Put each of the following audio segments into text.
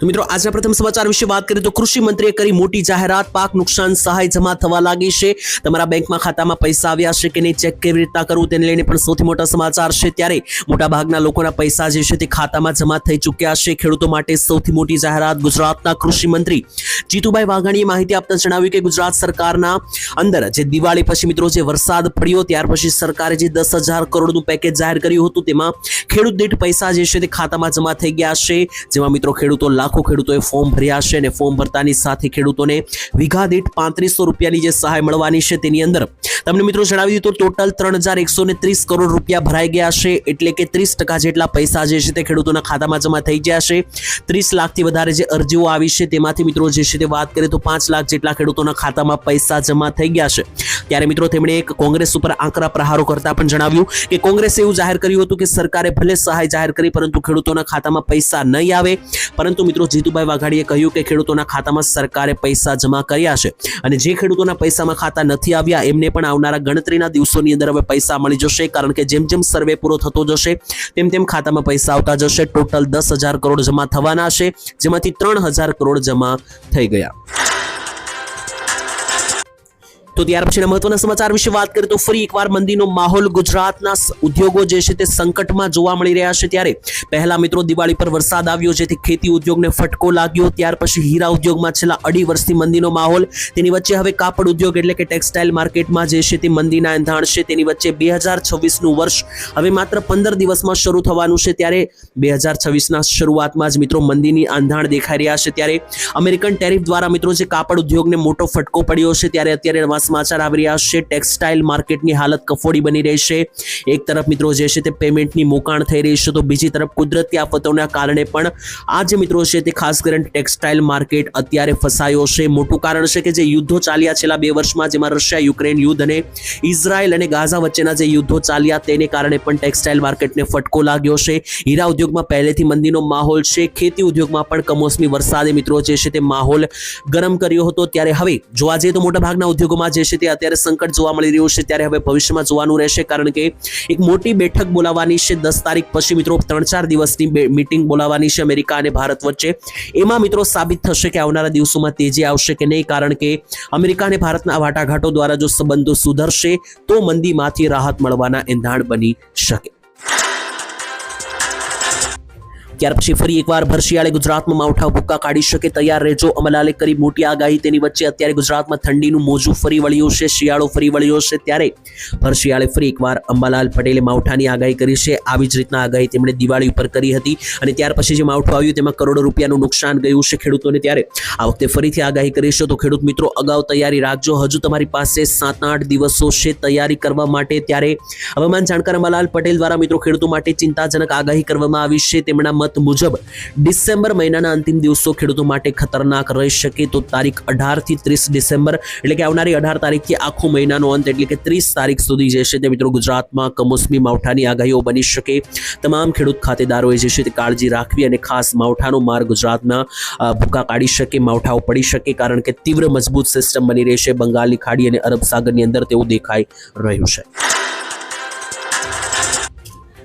તો મિત્રો, આજના પ્રથમ સમાચાર વિશે વાત કરીએ તો કૃષિ મંત્રીએ કરી મોટી જાહેરાત. પાક નુકસાન, સહાય જમા થવા લાગી છે. તમારા બેંકમાં ખાતામાં પૈસા આવ્યા છે કે નહીં, ચેક કેવી રીતના કરવું તેને લઈને પણ સૌથી મોટા સમાચાર છે. ત્યારે મોટા ભાગના લોકોના પૈસા જે છે તે ખાતામાં જમા થઈ ચૂક્યા છે. ખેડૂતો માટે સૌથી મોટી જાહેરાત ગુજરાતના કૃષિ મંત્રી જીતુભાઈ વાઘાણીએ માહિતી આપતા જણાવ્યું કે ગુજરાત સરકારના અંદર જે દિવાળી પછી મિત્રો જે વરસાદ પડ્યો, ત્યાર પછી સરકારે જે દસ હજાર કરોડનું પેકેજ જાહેર કર્યું હતું, તેમાં ખેડૂત દીઠ પૈસા જે છે તે ખાતામાં જમા થઈ ગયા છે. જેમાં મિત્રો ખેડૂતો, લાખો ખેડૂતોએ ફોર્મ ભર્યા છે અને ફોર્મ ભરતાની સાથે ખેડૂતોને વીઘા દીઠ પાંત્રીસો રૂપિયાની જે સહાય મળવાની છે તેની અંદર તમને મિત્રો જણાવી દીધું ટોટલ ત્રણ હજાર એકસો ત્રીસ કરોડ રૂપિયા ભરાઈ ગયા છે. એટલે કે ત્રીસ ટકા જેટલા પૈસા જે છે તે ખેડૂતોના ખાતામાં જમા થઈ ગયા છે. ત્રીસ લાખથી વધારે જે અરજીઓ આવી છે તેમાંથી મિત્રો જે તે વાત કરીએ તો પાંચ લાખ જેટલા ખેડૂતોના ખાતામાં પૈસા જમા થઈ ગયા છે. ત્યારે મિત્રો તેમણે એક કોંગ્રેસ ઉપર આંકરા પ્રહારો કરતા પણ જણાવ્યું કે કોંગ્રેસે એવું જાહેર કર્યું હતું કે સરકારે ભલે સહાય જાહેર કરી પરંતુ ખેડૂતોના ખાતામાં પૈસા નહીં આવે. પરંતુ મિત્રો જીતુભાઈ વાઘાણીએ કહ્યું કે ખેડૂતોના ખાતામાં સરકારે પૈસા જમા કર્યા છે અને જે ખેડૂતોના પૈસામાં ખાતા નથી આવ્યા એમને પણ આવનારા ગણતરીના દિવસોની અંદર હવે પૈસા મળી જશે કારણ કે જેમ જેમ સર્વે પૂરો થતો જશે તેમ તેમ ખાતામાં પૈસા આવતા જશે. ટોટલ દસ હજાર કરોડ જમા થવાના છે જેમાંથી ત્રણ હજાર કરોડ જમા થઈ ગયા. તો ત્યાર પછીના મહત્વના સમાચાર વિશે વાત કરીએ તો ફરી એકવાર મંદીનો માહોલ ગુજરાતના ઉદ્યોગો જે છે તે સંકટમાં જોવા મળી રહ્યા છે ત્યારે પહેલા મિત્રો દિવાળી પર વરસાદ આવ્યો, જેથી ખેતી ઉદ્યોગને ફટકો લાગ્યો. ત્યાર પછી હીરા ઉદ્યોગમાં છેલ્લા અઢી વર્ષથી મંદીનો માહોલ. તેની વચ્ચે હવે કાપડ ઉદ્યોગ એટલે કે ટેક્સટાઇલ માર્કેટમાં જે છે તે મંદીના એંધાણ છે. તેની વચ્ચે બે હજાર છવ્વીસનું વર્ષ હવે માત્ર પંદર દિવસમાં શરૂ થવાનું છે. ત્યારે બે હજાર છવ્વીસના શરૂઆતમાં જ મિત્રો મંદીની આંધાણ દેખાઈ રહ્યા છે. ત્યારે અમેરિકન ટેરિફ દ્વારા મિત્રો જે કાપડ ઉદ્યોગને મોટો ફટકો પડ્યો છે. ત્યારે અત્યારે સમાચાર આવી રહ્યા છે. ટેક્સટાઇલ માર્કેટની હાલત કફોડી બની રહી છે. એક તરફ મિત્રો જે છે તે પેમેન્ટની મોકાણ થઈ રહી છે તો બીજી તરફ કુદરતી આફતોના કારણે પણ આ જે મિત્રો છે તે ખાસ કરીને ટેક્સટાઇલ માર્કેટ અત્યારે ફસાયો છે. મોટું કારણ છે કે જે યુદ્ધો ચાલ્યા છેલ્લા બે વર્ષમાં, જેમાં રશિયા યુક્રેન યુદ્ધ અને ઇઝરાયલ અને ગાઝા વચ્ચેના જે યુદ્ધો ચાલ્યા તેને કારણે પણ ટેક્સટાઇલ માર્કેટને ફટકો લાગ્યો છે. હીરા ઉદ્યોગમાં પહેલેથી મંદીનો માહોલ છે. ખેતી ઉદ્યોગમાં પણ કમોસમી વરસાદે મિત્રો જે છે તે માહોલ ગરમ કર્યો હતો. ત્યારે હવે જોવા જઈએ તો મોટાભાગના ઉદ્યોગોમાં જે છે તે અત્યારે સંકટ જોવા મળી રહ્યું છે, ત્યારે હવે ભવિષ્યમાં જોવાનું રહેશે, કારણ કે એક મોટી બેઠક બોલાવવાની છે. દસ તારીખ પછી મિત્રો ત્રણ ચાર દિવસની મિટિંગ બોલાવવાની છે અમેરિકા અને ભારત વચ્ચે. એમાં મિત્રો સાબિત થશે કે આવનારા દિવસોમાં તેજી આવશે કે નહીં, કારણ કે અમેરિકા અને ભારતના વાટાઘાટો દ્વારા જો સંબંધો સુધરશે, તો મંદીમાંથી રાહત મળવાના એંધાણ બની શકે. ત્યાર પછી ફરી એકવાર ભરશિયાળે ગુજરાતમાં માવઠા ભૂક્કા કાઢી શકે તૈયાર રહેજો. અમલાલે કરી મોટી આગાહી તેની વચ્ચે અત્યારે ગુજરાતમાં ઠંડીનું મોજું ફરી વળ્યું છે, શિયાળો ફરી વળ્યો છે ત્યારે ભરશિયાળે ફરી એકવાર અંબાલાલ પટેલે માવઠાની આગાહી કરી છે. આવી જ રીતના આગાહી તેમણે દિવાળી ઉપર કરી હતી અને ત્યાર પછી જે માવઠું આવ્યું તેમાં કરોડો રૂપિયાનું નુકસાન ગયું છે ખેડૂતોને ત્યારે. આ વખતે ફરીથી આગાહી કરી છે તો ખેડૂત મિત્રો અગાઉ તૈયારી રાખજો. હજુ તમારી પાસે સાત આઠ દિવસો છે તૈયારી કરવા માટે ત્યારે હવામાન જાણકાર અંબાલાલ પટેલ દ્વારા મિત્રો ખેડૂતો માટે ચિંતાજનક આગાહી કરવામાં આવી છે. તેમના મત મુજબ ડિસેમ્બર મહિનાના અંતિમ દિવસો ખેડૂતો માટે ખતરનાક રહી શકે તો તારીખ અઢારથી ત્રીસ ડિસેમ્બર એટલે કે આવનારી અઢાર તારીખથી આખો મહિનાનો અંત એટલે કે ત્રીસ તારીખ સુધી જે છે તે મિત્રો ગુજરાતમાં કમોસમી માવઠાની આગાહીઓ બની શકે. તમામ ખેડૂત ખાતેદારોએ જે છે તે કાળજી રાખવી અને ખાસ માવઠાનો માર ગુજરાતમાં અ, ભૂકા કાઢી શકે માવઠાઓ પડી શકે કારણ કે તીવ્ર મજબૂત સિસ્ટમ બની રહેશે બંગાળની ખાડી અને અરબ સાગરની અંદર તેવું દેખાઈ રહ્યું છે.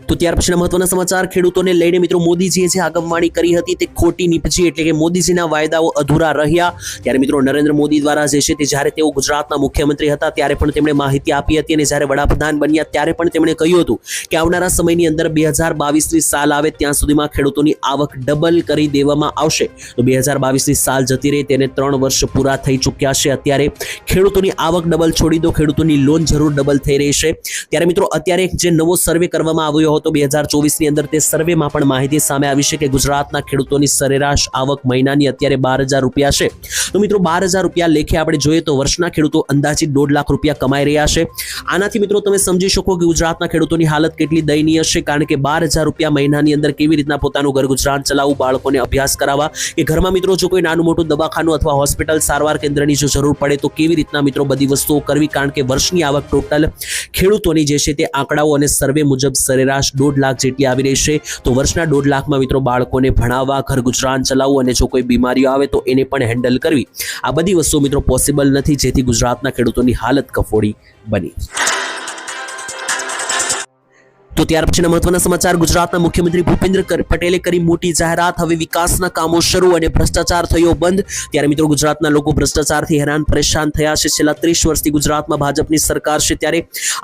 તો ત્યાર પછીના મહત્વના સમાચાર, ખેડૂતોને લઈને મિત્રો મોદીજીએ જે આગમવાણી કરી હતી તે ખોટી નીપજી એટલે કે મોદીજીના વાયદાઓ અધૂરા રહ્યા. ત્યારે મિત્રો નરેન્દ્ર મોદી દ્વારા જે છે તે જ્યારે તેઓ ગુજરાતના મુખ્યમંત્રી હતા ત્યારે પણ તેમણે માહિતી આપી હતી અને જ્યારે વડાપ્રધાન બન્યા ત્યારે પણ તેમણે કહ્યું હતું કે આવનારા સમયની અંદર બે હજાર બાવીસની સાલ આવે ત્યાં સુધીમાં ખેડૂતોની આવક ડબલ કરી દેવામાં આવશે. તો બે હજાર બાવીસની સાલ જતી રહી તેને ત્રણ વર્ષ પૂરા થઈ ચૂક્યા છે. અત્યારે ખેડૂતોની આવક ડબલ છોડી દો, ખેડૂતોની લોન જરૂર ડબલ થઈ રહી છે. ત્યારે મિત્રો અત્યારે જે નવો સર્વે કરવામાં આવ્યો હતો બે હજાર ચોવીસની અંદર તે સર્વેમાં પણ માહિતી સામે આવી છે કે ગુજરાતના ખેડૂતોની સરેરાશ આવક મહિનાની અત્યારે બાર હજાર રૂપિયા છે. તો મિત્રો, બાર હજાર રૂપિયા લેખે આપણે જોઈએ તો વર્ષના ખેડૂતો અંદાજિત દોઢ લાખ રૂપિયા કમાઈ રહ્યા છે. આનાથી મિત્રો, તમે સમજી શકો કે ગુજરાતના ખેડૂતોની હાલત કેટલી દયનીય છે, કારણ કે બાર હજાર રૂપિયા મહિનાની અંદર કેવી રીતના પોતાનું ઘર ગુજરાન ચલાવવું બાળકોને અભ્યાસ કરાવવા. કે ઘરમાં મિત્રો, જો કોઈ નાનું મોટું દવાખાનું અથવા હોસ્પિટલ, સારવાર કેન્દ્રની જો જરૂર પડે તો કેવી રીતના મિત્રો બધી વસ્તુઓ કરવી, કારણ કે વર્ષની આવક ટોટલ ખેડૂતોની જે છે તે આંકડાઓ અને સર્વે મુજબ સરેરાશ કદાચ દોઢ લાખ જેટલી આવી રહી છે. તો વર્ષના દોઢ લાખમાં મિત્રો બાળકોને ભણાવવા, ઘર ગુજરાન ચલાવવું અને જો કોઈ બીમારીઓ આવે તો એને પણ હેન્ડલ કરવી. આ બધી વસ્તુઓ મિત્રો પોસિબલ નથી, જેથી ગુજરાતના ખેડૂતોની હાલત કફોડી બની. તો ત્યાર પછીના મહત્વના સમાચાર, ગુજરાતના મુખ્યમંત્રી ભૂપેન્દ્ર પટેલે કરી મોટી જાહેરાત. હવે વિકાસના કામો શરૂ અને ભ્રષ્ટાચાર થયો બંધ. ત્યારે મિત્રો ગુજરાતના લોકો ભ્રષ્ટાચારથી હેરાન, પરેશાન થયા છે. છેલ્લા ત્રીસ વર્ષથી ગુજરાતમાં ભાજપની સરકાર છે. ત્યારે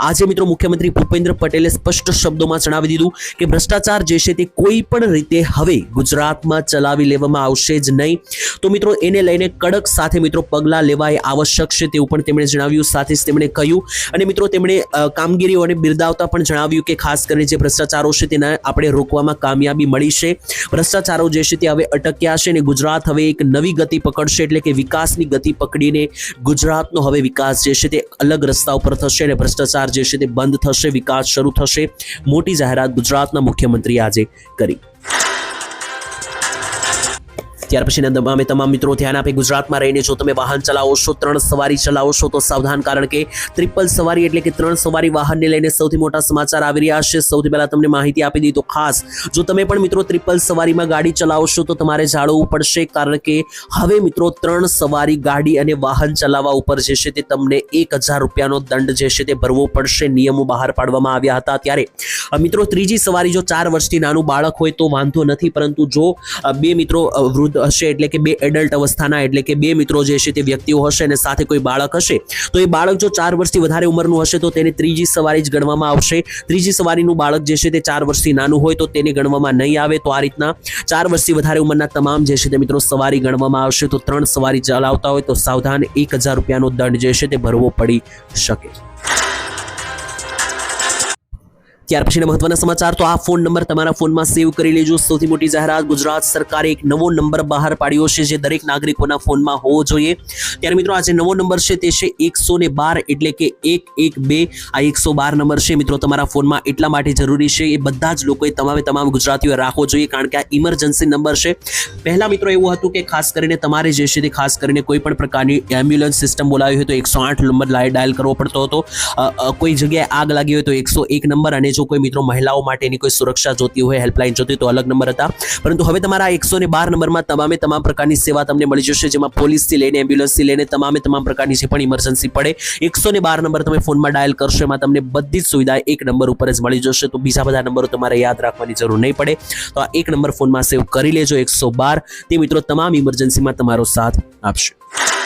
આજે મિત્રો મુખ્યમંત્રી ભૂપેન્દ્ર પટેલે સ્પષ્ટ શબ્દોમાં જણાવી દીધું કે ભ્રષ્ટાચાર જે છે તે કોઈ પણ રીતે હવે ગુજરાતમાં ચલાવી લેવામાં આવશે જ નહીં. તો મિત્રો એને લઈને કડક સાથે મિત્રો પગલાં લેવા એ આવશ્યક છે તેવું પણ તેમણે જણાવ્યું. સાથે જ તેમણે કહ્યું અને મિત્રો તેમણે કામગીરીઓને બિરદાવતા પણ જણાવ્યું કે ખાસ કરીને જે ભ્રષ્ટાચારો છે તેના આપણે રોકવામાં કામયાબી મળી છે. ભ્રષ્ટાચારો જે છે તે હવે અટક્યા છે અને ગુજરાત હવે એક નવી ગતિ પકડશે એટલે કે વિકાસની ગતિ પકડીને ગુજરાતનો હવે વિકાસ જે છે તે અલગ રસ્તા ઉપર થશે અને ભ્રષ્ટાચાર જે છે તે બંધ થશે, વિકાસ શરૂ થશે. મોટી જાહેરાત ગુજરાતના મુખ્યમંત્રી આજે કરી. ત્યાર પછીના અમે તમામ મિત્રો ધ્યાન આપે ગુજરાતમાં રહીને જો તમે વાહન ચલાવો ત્રણ સવારી ચલાવો છો, તો સાવધાન કારણ કે ટ્રિપલ સવારી એટલે કે ત્રણ સવારી વાહનને લઈને સૌથી મોટા સમાચાર આવી રહ્યા છે. સૌથી પહેલા તમને માહિતી આપી દીધી ખાસ, જો તમે પણ મિત્રો ટ્રિપલ સવારીમાં ગાડી ચલાવશો તો તમારે જાળવવું પડશે કારણ કે હવે મિત્રો ત્રણ સવારી ગાડી અને વાહન ચલાવવા ઉપર જે છે તે તમને એક હજાર રૂપિયાનો દંડ જે છે તે ભરવો પડશે. નિયમો બહાર પાડવામાં આવ્યા હતા ત્યારે. મિત્રો ત્રીજી સવારી જો ચાર વર્ષથી નાનું બાળક હોય તો વાંધો નથી, પરંતુ જો બે મિત્રો વૃદ્ધ હશે એટલે કે બે એડલ્ટ અવસ્થાના, એટલે કે બે મિત્રો જે છે તે વ્યક્તિઓ હશે અને સાથે કોઈ બાળક હશે. તો એ બાળક જો ચાર વર્ષથી વધારે ઉંમરનું હશે તો તેને ત્રીજી સવારી જ ગણવામાં આવશે. ત્રીજી સવારીનું બાળક જે છે તે ચાર વર્ષથી નાનું હોય તો તેને ગણવામાં નહીં આવે. તો આ રીતના ચાર વર્ષથી વધારે ઉંમરના તમામ જે છે તે મિત્રો સવારી ગણવામાં આવશે. તો ત્રણ સવારી ચલાવતા હોય તો સાવધાન એક હજાર રૂપિયાનો દંડ જે છે તે ભરવો પડી શકે. ત્યાર પછીના મહત્વના સમાચાર, તો આ ફોન નંબર તમારા ફોનમાં સેવ કરી લેજો. સૌથી મોટી જાહેરાત, ગુજરાત સરકારે એક નવો નંબર બહાર પાડ્યો છે જે દરેક નાગરિકોના ફોનમાં હોવો જોઈએ. ત્યારે મિત્રો આ જે નવો નંબર છે, તે છે એકસો ને બાર, એટલે કે એક એક બે. આ એકસો બાર નંબર છે, મિત્રો, તમારા ફોનમાં એટલા માટે જરૂરી છે. એ બધા જ લોકોએ તમામે તમામ ગુજરાતીઓએ રાખવો જોઈએ, કારણ કે આ ઇમરજન્સી નંબર છે. પહેલાં મિત્રો, એવું હતું કે ખાસ કરીને તમારે જે છે તે ખાસ કરીને કોઈ પણ પ્રકારની એમ્બ્યુલન્સ સિસ્ટમ બોલાવી હોય તો એકસો આઠ નંબર ડાયલ કરવો પડતો હતો. કોઈ જગ્યાએ આગ લાગી હોય તો એકસો એક નંબર અને જો કોઈ મિત્રો મહિલાઓ માટેની કોઈ સુરક્ષા જોતી હોય હેલ્પલાઇન જોતી તો અલગ નંબર હતા. પરંતુ હવે તમારા એકસો ને બાર નંબરમાં તમામે તમામ પ્રકારની સેવા તમને મળી જશે, જેમાં પોલીસથી લઈને એમ્બ્યુલન્સથી લઈને તમામે તમામ પ્રકારની જે પણ ઇમરજન્સી પડે એકસો બાર નંબર તમે ફોનમાં ડાયલ કરશો, એમાં તમને બધી જ સુવિધા એક નંબર ઉપર જ મળી જશે. તો બીજા બધા નંબરો તમારે યાદ રાખવાની જરૂર નહીં પડે. તો આ એક નંબર ફોનમાં સેવ કરી લેજો, એકસો બાર. તે મિત્રો તમામ ઇમરજન્સીમાં તમારો સાથ આપશે.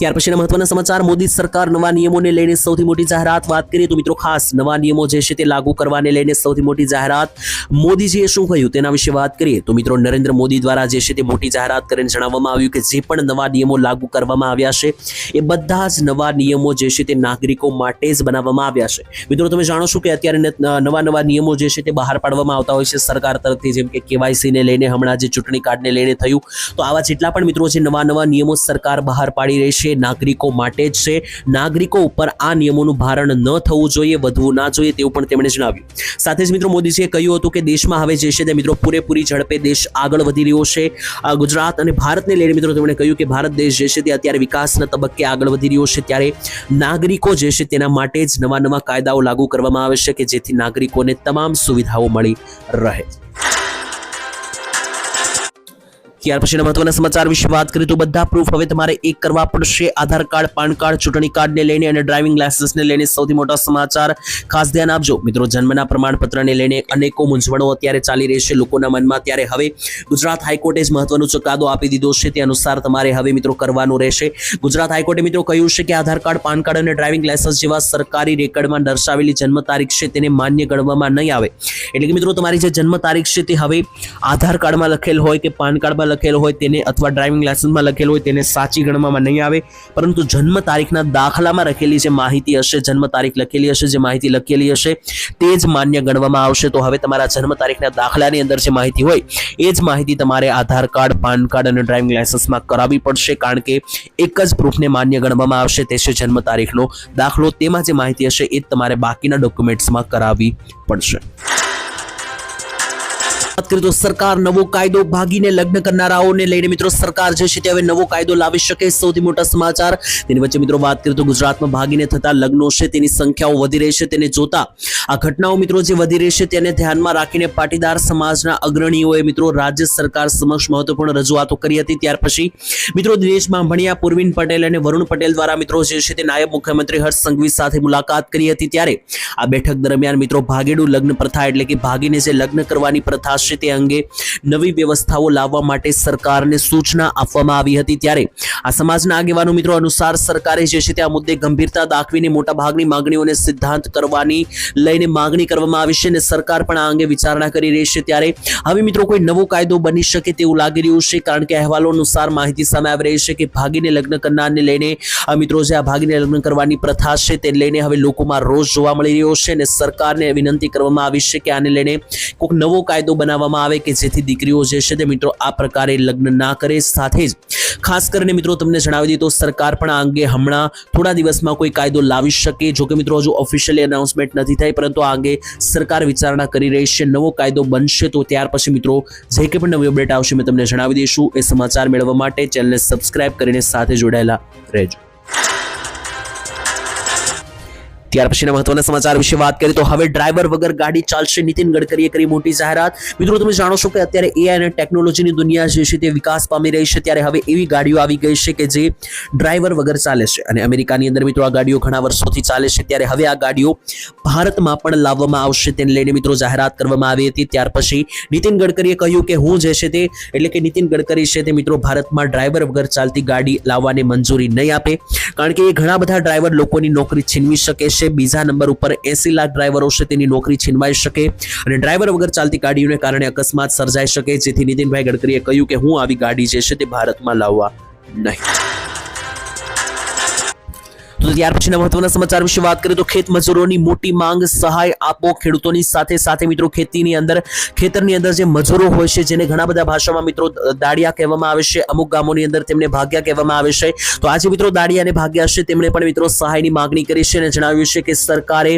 ત્યાર પછીના મહત્વના સમાચાર. મોદી સરકાર નવા નિયમોને લઈને સૌથી મોટી જાહેરાત. વાત કરીએ તો મિત્રો ખાસ નવા નિયમો જે છે તે લાગુ કરવાને લઈને સૌથી મોટી જાહેરાત મોદીજીએ શું કહ્યું તેના વિશે વાત કરીએ તો મિત્રો નરેન્દ્ર મોદી દ્વારા જે છે તે મોટી જાહેરાત કરીને જણાવવામાં આવ્યું કે જે પણ નવા નિયમો લાગુ કરવામાં આવ્યા છે, એ બધા જ નવા નિયમો જે છે તે નાગરિકો માટે જ બનાવવામાં આવ્યા છે. મિત્રો તમે જાણો છો કે અત્યારે નવા નવા નિયમો જે છે તે બહાર પાડવામાં આવતા હોય છે સરકાર તરફથી, જેમ કે કેવાયસીને લઈને હમણાં જે ચૂંટણી કાર્ડને લઈને થયું. તો આવા જેટલા પણ મિત્રો જે નવા નવા નિયમો સરકાર બહાર પાડી રહી છે નાગરિકો માટે જ છે. નાગરિકો ઉપર આ નિયમોનું ભારણ ન થવું જોઈએ, વધવું ના જોઈએ તેવું પણ તેમણે જણાવ્યું. સાથે જ મિત્રો મોદીજીએ કહ્યું હતું કે દેશમાં હવે જે છે તે મિત્રો પૂરેપૂરી ઝડપે દેશ આગળ વધી રહ્યો છે. ગુજરાત અને ભારતને લઈને મિત્રો તેમણે કહ્યું કે ભારત દેશ જે છે તે અત્યારે વિકાસના તબક્કે આગળ વધી રહ્યો છે. ત્યારે નાગરિકો જે છે તેના માટે જ નવા નવા કાયદાઓ લાગુ કરવામાં આવે છે કે જેથી નાગરિકોને તમામ સુવિધાઓ મળી રહે. ત્યાર પછીના મહત્વના સમાચાર વિશે વાત કરીએ તો બધા પ્રૂફ હવે તમારે એક કરવા પડશે. આધાર કાર્ડ, પાન કાર્ડ, ચૂંટણી કાર્ડને લઈને અને ડ્રાઇવિંગ લાયસન્સને લઈને સૌથી મોટા સમાચાર. ખાસ ધ્યાન આપજો. મિત્રો, જન્મના પ્રમાણપત્રને લઈને અનેકો મૂંઝવણો અત્યારે ચાલી રહી છે લોકોના મનમાં. ત્યારે હવે ગુજરાત હાઈકોર્ટે જ મહત્વનો ચુકાદો આપી દીધો છે. તે અનુસાર તમારે હવે મિત્રો કરવાનું રહેશે. ગુજરાત હાઈકોર્ટે મિત્રો કહ્યું છે કે આધાર કાર્ડ, પાન કાર્ડ અને ડ્રાઇવિંગ લાયસન્સ જેવા સરકારી રેકર્ડમાં દર્શાવેલી જન્મ તારીખ છે તેને માન્ય ગણવામાં નહીં આવે. એટલે કે મિત્રો, તમારી જે જન્મ તારીખ છે તે હવે આધાર કાર્ડમાં લખેલ હોય કે પાન કાર્ડમાં લખેલ હોય તેને અથવા ડ્રાઇવિંગ લાયસન્સમાં લખેલ હોય તેને સાચી ગણવામાં નહીં આવે. પરંતુ જન્મ તારીખના દાખલામાં લખેલી જે માહિતી હશે, જન્મ તારીખ લખેલી હશે, જે માહિતી લખેલી હશે, તે જ માન્ય ગણવામાં આવશે. તો હવે તમારા જન્મ તારીખના દાખલાની અંદર જે માહિતી હોય, એ જ માહિતી તમારે આધાર કાર્ડ, પાન કાર્ડ અને ડ્રાઇવિંગ લાયસન્સમાં કરાવવી પડશે. કારણ કે એક જ પ્રૂફને માન્ય ગણવામાં આવશે. તે છે જન્મ તારીખનો દાખલો. તેમાં જે માહિતી હશે, એ તમારે બાકીના ડોક્યુમેન્ટ્સમાં કરાવવી પડશે. વાત કરીએ તો સરકાર નવો કાયદો ભાગીને લગ્ન કરનારાઓને લઈને મિત્રો સરકાર જે છે તે હવે નવો કાયદો લાવી શકે સૌથી મોટા સમાચાર તેની વચ્ચે મિત્રો વાત કરીએ તો ગુજરાતમાં ભાગીને થતા લગ્નો છે તેની સંખ્યાઓ વધી રહી છે. તેને જોતા આ ઘટનાઓ મિત્રો જે વધી રહી છે તેને ધ્યાનમાં રાખીને પાટીદાર સમાજના અગ્રણીઓએ મિત્રો રાજ્ય સરકાર સમક્ષ મહત્વપૂર્ણ રજૂઆતો કરી હતી. ત્યાર પછી મિત્રો દિનેશ માંભણિયા પૂર્વિન પટેલ અને વરુણ પટેલ દ્વારા મિત્રો જે છે તે નાયબ મુખ્યમંત્રી હર્ષ સંઘવી સાથે મુલાકાત કરી હતી. ત્યારે આ બેઠક દરમિયાન મિત્રો ભાગેડુ લગ્ન પ્રથા એટલે કે ભાગીને જે લગ્ન કરવાની પ્રથા છે તે અંગે નવી વ્યવસ્થાઓ લાવવા માટે સરકારને સૂચના આપવામાં આવી હતી ત્યારે આ સમાજના આગેવાનો મિત્રો અનુસાર સરકારે જે છે તે આ મુદ્દે ગંભીરતા દાખવીને મોટા ભાગની માંગણીઓને સિદ્ધાંત કરવાની લઈને માંગણી કરવામાં આવી છે અને સરકાર પણ આ અંગે વિચારણા કરી રહી છે ત્યારે હવે મિત્રો કોઈ નવો કાયદો બની શકે તેવું લાગી રહ્યું છે કારણ કે અહેવાલો અનુસાર માહિતી સામે આવી રહી છે કે ભાગીને લગ્ન કરનારને લઈને મિત્રો જે આ ભાગીને લગ્ન કરવાની પ્રથા છે તે લઈને હવે લોકોમાં રોષ જોવા મળી રહ્યો છે અને સરકારને વિનંતી કરવામાં આવી છે કે આને લઈને કોઈક નવો કાયદો બનાવવામાં આવે કે જેથી દીકરીઓ જે છે તે મિત્રો આ પ્રકારે લગ્ન ના કરે. સાથે જ ખાસ કરીને મિત્રો તમને જણાવી તો સરકાર પણ આ અંગે હમણાં થોડા દિવસમાં કોઈ કાયદો લાવી શકે. જો કે મિત્રો હજુ ઓફિશિયલી અનાઉન્સમેન્ટ નથી થઈ, પરંતુ આ અંગે સરકાર વિચારણા કરી રહી છે. નવો કાયદો બનશે તો ત્યાર પછી મિત્રો જે કંઈ પણ નવી અપડેટ આવશે, મેં તમને જણાવી દઈશું. એ સમાચાર મેળવવા માટે ચેનલને સબસ્ક્રાઇબ કરીને સાથે જોડાયેલા રહેજો. ત્યાર પછીના મહત્વના સમાચાર વિશે વાત કરીએ તો હવે ડ્રાઈવર વગર ગાડી ચાલશે. નીતિન ગડકરીએ કરી મોટી જાહેરાત. મિત્રો, તમે જાણો છો કે અત્યારે એઆઈ અને ટેકનોલોજીની દુનિયા જે છે તે વિકાસ પામી રહી છે. ત્યારે હવે એવી ગાડીઓ આવી ગઈ છે કે જે ડ્રાઈવર વગર ચાલે છે. અને અમેરિકાની અંદર મિત્રો આ ગાડીઓ ઘણા વર્ષોથી ચાલે છે. ત્યારે હવે આ ગાડીઓ ભારતમાં પણ લાવવામાં આવશે તેને લઈને મિત્રો જાહેરાત કરવામાં આવી હતી. ત્યાર પછી નીતિન ગડકરીએ કહ્યું કે હું જે છે તે એટલે કે નીતિન ગડકરી છે તે મિત્રો ભારતમાં ડ્રાઈવર વગર ચાલતી ગાડી લાવવાની મંજૂરી નહીં આપે. કારણ કે એ ઘણા બધા ડ્રાઈવર લોકોની નોકરી છીનવી શકે છે બીજા નંબર ઉપર એસી લાખ ડ્રાઈવરો છે તેની નોકરી છીનવાઈ શકે અને ડ્રાઈવર વગર ચાલતી ગાડીઓને કારણે અકસ્માત સર્જાઈ શકે. જેથી નીતિનભાઈ ગડકરીએ કહ્યું કે હું આવી ગાડી જે છે તે ભારતમાં લાવવા નહીં. ત્યાર પછીના મહત્વના સમાચાર વિશે વાત કરીએ તો ખેત મજૂરોની મોટી માંગ સહાય આપો. ખેડૂતોની સાથે સાથે મિત્રો ખેતીની અંદર, ખેતરની અંદર જે મજૂરો હોય છે, જેને ઘણા બધા ભાષામાં મિત્રો દાડિયા કહેવામાં આવે છે, અમુક ગામોની અંદર તેમને ભાગ્યા કહેવામાં આવે છે. તો આજે મિત્રો દાડિયા અને ભાગ્યા છે, તેમણે પણ મિત્રો સહાયની માંગણી કરી છે અને જણાવ્યું છે કે સરકારે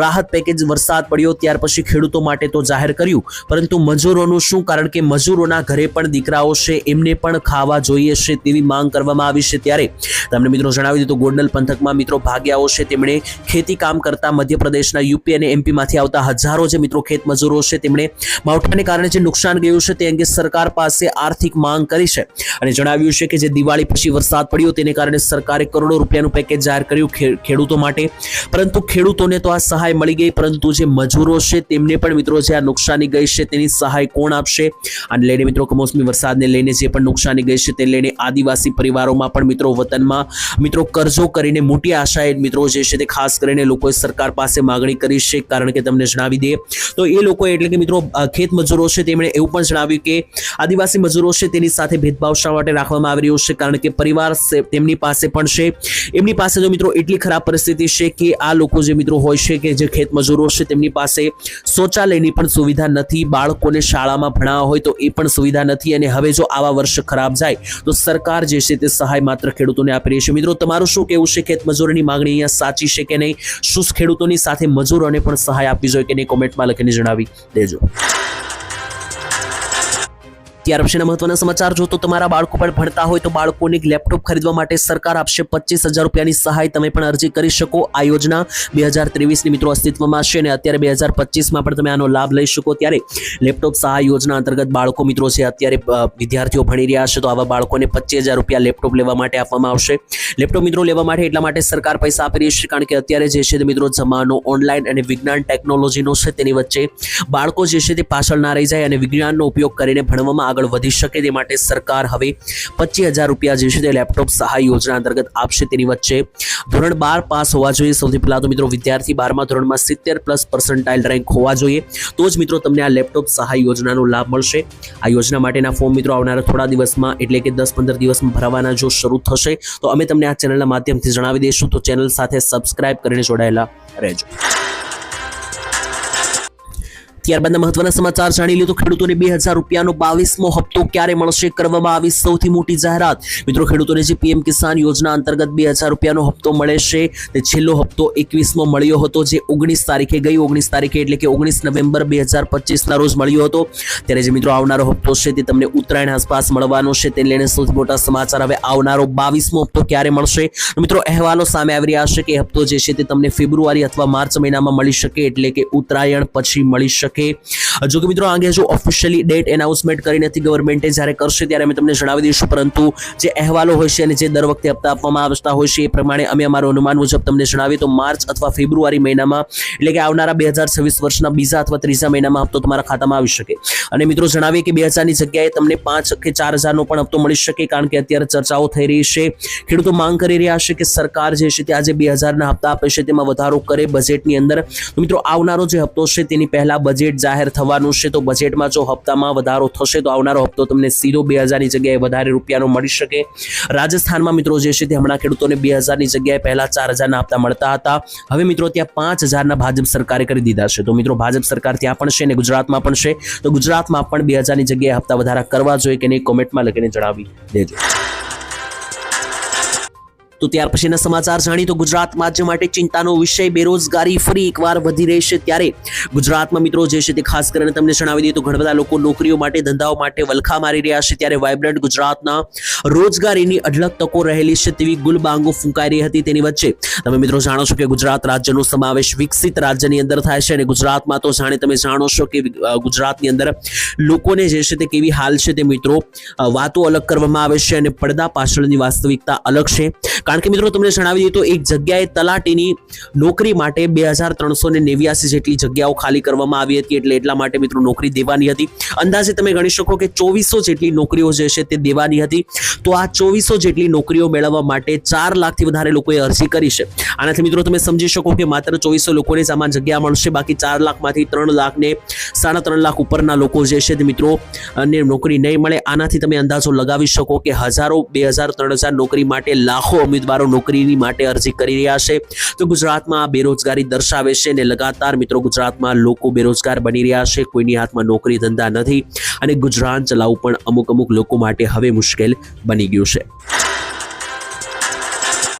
રાહત પેકેજ વરસાદ પડ્યો, ત્યાર પછી ખેડૂતો માટે તો જાહેર કર્યું. પરંતુ મજૂરોનું શું? કારણ કે મજૂરોના ઘરે પણ દીકરાઓ છે, એમને પણ ખાવા જોઈએ છે તેવી માંગ કરવામાં આવી છે ત્યારે. તમને મિત્રો જણાવી દીધું ગોંડલ પંથકમાં મિત્રો ભાગ્યાઓ છે, તેમણે ખેતી કામ કરતા મધ્યપ્રદેશના યુપી અને એમપીમાંથી આવતા હજારો જે મિત્રો ખેત મજૂરો છે, તેમણે માવઠાને કારણે જે નુકસાન ગયું છે, તે અંગે સરકાર પાસે આર્થિક માંગ કરી છે. અને જણાવ્યું છે કે જે દિવાળી પછી વરસાદ પડ્યો, તેને કારણે સરકારે કરોડો રૂપિયાનું પેકેજ જાહેર કર્યું ખેડૂતો માટે. પરંતુ ખેડૂતોને તો આ સહાય મળી ગઈ, પરંતુ જે મજૂરો છે, તેમને પણ મિત્રો જે આ નુકસાની ગઈ છે, તેની સહાય કોણ આપશે? અને લઈને મિત્રો કમોસમી વરસાદને લઈને જે પણ નુકસાની ગઈ છે તે લઈને આદિવાસી પરિવારોમાં પણ મિત્રો વતનમાં મિત્રો કર્જો કરીને મોટી આશાએ મિત્રો જે છે તે ખાસ કરીને લોકોએ સરકાર પાસે માગણી કરી છે, કારણ કે તમને જણાવી દઈએ. તો એ લોકો એટલે કે મિત્રો ખેત મજૂરો છે તેમણે એવું પણ જણાવ્યું કે આદિવાસી મજૂરો છે તેની સાથે ભેદભાવ શા માટે રાખવામાં આવી રહ્યો છે, કારણ કે પરિવાર તેમની પાસે પણ છે. એમની પાસે જો મિત્રો એટલી ખરાબ પરિસ્થિતિ છે કે આ લોકો જે મિત્રો હોય છે કે જે ખેત મજૂરો છે તેમની પાસે શૌચાલયની પણ સુવિધા નથી, બાળકોને શાળામાં ભણાવવા હોય તો એ પણ સુવિધા નથી અને હવે જો આવા વર્ષ ખરાબ જાય તો સરકાર જે છે તે સહાય માત્ર ખેડૂતોને આપી રહી છે. મિત્રો, તમારું શું કહેવું છે ખેત મજૂરોની માંગણી અહીંયા સાચી છે કે નહીં? શું ખેડૂતોની સાથે મજૂરોને પણ સહાય આપવી જોઈએ કે નહીં? કોમેન્ટમાં લખીને જણાવી દેજો. ત્યાર પછીના મહત્વના સમાચાર જો તો તમારા બાળકો પણ ભણતા હોય તો બાળકોને લેપટોપ ખરીદવા માટે સરકાર આપશે પચીસ હજાર રૂપિયાની સહાય. તમે પણ અરજી કરી શકો. આ યોજના બે હજાર ત્રેવીસની મિત્રો અસ્તિત્વમાં છે અને અત્યારે બે હજાર પચીસમાં પણ તમે આનો લાભ લઈ શકો ત્યારે. લેપટોપ સહાય યોજના અંતર્ગત બાળકો મિત્રો છે અત્યારે વિદ્યાર્થીઓ ભણી રહ્યા છે તો આવા બાળકોને પચીસ હજાર રૂપિયા લેપટોપ લેવા માટે આપવામાં આવશે. લેપટોપ મિત્રો લેવા માટે એટલા માટે સરકાર પૈસા આપી રહી છે કારણ કે અત્યારે જે છે તે મિત્રો જમાનો ઓનલાઈન અને વિજ્ઞાન ટેકનોલોજીનો છે તેની વચ્ચે બાળકો જે છે તે પાછળ ના રહી જાય અને વિજ્ઞાનનો ઉપયોગ કરીને ભણવામાં આગળ વધી શકે તે માટે સરકાર હવે પચીસ હજાર રૂપિયા જે છે તે લેપટોપ સહાય યોજના અંતર્ગત આપશે તેની વચ્ચે. ધોરણ બાર પાસ હોવા જોઈએ. સૌથી પહેલા તો મિત્રો વિદ્યાર્થી બારમા ધોરણમાં સિત્તેર પ્લસ પર્સન્ટાઇલ રેન્ક હોવા જોઈએ. તો જ મિત્રો તમને આ લેપટોપ સહાય યોજનાનો લાભ મળશે. આ યોજના માટેના ફોર્મ મિત્રો આવનારા થોડા દિવસમાં, એટલે કે દસ પંદર દિવસમાં ભરવાના જો શરૂ થશે, તો અમે તમને આ ચેનલના માધ્યમથી જણાવી દઈશું. તો ચેનલ સાથે સબસ્ક્રાઇબ કરીને જોડાયેલા રહેજો. ત્યારબાદના મહત્વના સમાચાર જાણી લીધો ખેડૂતોને બે હજાર રૂપિયાનો બાવીસમો હપ્તો ક્યારે મળશે કરવામાં આવી સૌથી મોટી જાહેરાત. મિત્રો, ખેડૂતોને જે પીએમ કિસાન યોજના અંતર્ગત બે હજાર રૂપિયાનો હપ્તો મળે છે, તે છેલ્લો હપ્તો એકવીસમો મળ્યો હતો, જે ઓગણીસ તારીખે ગઈ. ઓગણીસ તારીખે એટલે કે ઓગણીસ નવેમ્બર બે હજાર પચીસના રોજ મળ્યો હતો. ત્યારે જે મિત્રો આવનારો હપ્તો છે તે તમને ઉત્તરાયણ આસપાસ મળવાનો છે તે લઈને સૌથી મોટા સમાચાર હવે આવનારો બાવીસમો હપ્તો ક્યારે મળશે? મિત્રો, અહેવાલો સામે આવી રહ્યા છે કે હપ્તો જે છે તે તમને ફેબ્રુઆરી અથવા માર્ચ મહિનામાં મળી શકે, એટલે કે ઉત્તરાયણ પછી મળી શકે. જો કે મિત્રો, આ હજુ ઓફિશિયલી ડેટ એનાઉન્સમેન્ટ કરી નથી ગવર્મેન્ટે જ્યારે કરશે ત્યારે અમે તમને જણાવી દઈશું. પરંતુ જે અહેવાલો હોય છે અને જે દર વખતે હપ્તા આપવામાં આવતા હોય છે એ પ્રમાણે અમે અમારું અનુમાન મુજબ તમને જણાવીએ તો માર્ચ અથવા ફેબ્રુઆરી મહિનામાં, એટલે કે આવનારા બે હજાર છવ્વીસ વર્ષના બીજા અથવા ત્રીજા મહિનામાં હપ્તો તમારા ખાતામાં આવી શકે. અને મિત્રો, જણાવીએ કે બે હજારની જગ્યાએ તમને પાંચ કે ચાર હજારનો પણ હપ્તો મળી શકે, કારણ કે અત્યારે ચર્ચાઓ થઈ રહી છે. ખેડૂતો માંગ કરી રહ્યા છે કે સરકાર જે છે તે આજે બે હજારના હપ્તા આપે છે, તેમાં વધારો કરે બજેટની અંદર. મિત્રો, આવનારો જે હપ્તો છે તેની પહેલા બજેટ જાહેર થવાનું છે, તો બજેટમાં જો હપ્તામાં વધારો થશે, તો આવનારો હપ્તો તમને સીધો બે હજારની જગ્યાએ વધારે રૂપિયાનો મળી શકે. રાજસ્થાનમાં મિત્રો જે છે તે હમણાં ખેડૂતોને બે હજારની જગ્યાએ પહેલા ચાર હજારના હપ્તા મળતા હતા. હવે મિત્રો ત્યાં પાંચ હજારના ભાજપ સરકારે કરી દીધા છે. તો મિત્રો ભાજપ સરકાર ત્યાં પણ છે અને ગુજરાતમાં પણ છે. તો ગુજરાતમાં પણ બે હજારની જગ્યાએ હપ્તા વધારા કરવા જોઈએ કે નહીં, કોમેન્ટમાં લખીને જણાવી દેજો. તો ત્યાર પછીના સમાચાર જાણી તો ગુજરાત રાજ્ય માટે ચિંતાનો વિષય, બેરોજગારી ફરી એકવાર વધી રહી છે ત્યારે. ગુજરાતમાં મિત્રો જે છે તે ખાસ કરીને તમને જણાવી દઈએ તો ઘણા બધા લોકો નોકરીઓ માટે, ધંધાઓ માટે વલખા મારી રહ્યા છે ત્યારે વાઇબ્રન્ટ ગુજરાતના રોજગારીની અઢળક તકો રહેલી છે તેવી ગુલબાંગો ફૂંકાઈ રહી હતી તેની વચ્ચે. તમે મિત્રો જાણો છો કે ગુજરાત રાજ્યનો સમાવેશ વિકસિત રાજ્યની અંદર થાય છે અને ગુજરાતમાં તો જાણે તમે જાણો છો કે ગુજરાતની અંદર લોકોને જે છે તે કેવી હાલ છે તે મિત્રો વાતો અલગ કરવામાં આવે છે અને પડદા પાછળની વાસ્તવિકતા અલગ છે. કારણ કે મિત્રો તમને જણાવી દઈએ તો એક જગ્યાએ તલાટીની નોકરી માટે બે હજાર ત્રણસો ને નેવ્યાસી જેટલી જગ્યાઓ ખાલી કરવામાં આવી હતી એટલે એટલા માટે મિત્રો નોકરી દેવાની હતી. અંદાજે તમે ગણી શકો કે ચોવીસો જેટલી નોકરીઓ જે છે તે દેવાની હતી. તો આ ચોવીસો જેટલી નોકરીઓ મેળવવા માટે ચાર લાખથી વધારે લોકોએ અરજી કરી છે. આનાથી મિત્રો તમે સમજી શકો કે માત્ર ચોવીસો લોકોને જ આમાં જગ્યા મળશે. બાકી ચાર લાખમાંથી ત્રણ લાખને સાડા ત્રણ લાખ ઉપરના લોકો જે છે તે મિત્રો અને નોકરી નહીં મળે. આનાથી તમે અંદાજો લગાવી શકો કે હજારો બે હજાર ત્રણ હજાર નોકરી માટે લાખો ઉમેદવારો નોકરીની માટે અરજી કરી રહ્યા છે. તો ગુજરાતમાં આ બેરોજગારી દર્શાવે છે અને લગાતાર મિત્રો ગુજરાતમાં લોકો બેરોજગાર બની રહ્યા છે. કોઈની હાથમાં નોકરી ધંધા નથી અને ગુજરાન ચલાવવું પણ અમુક અમુક લોકો માટે હવે મુશ્કેલ બની ગયું છે.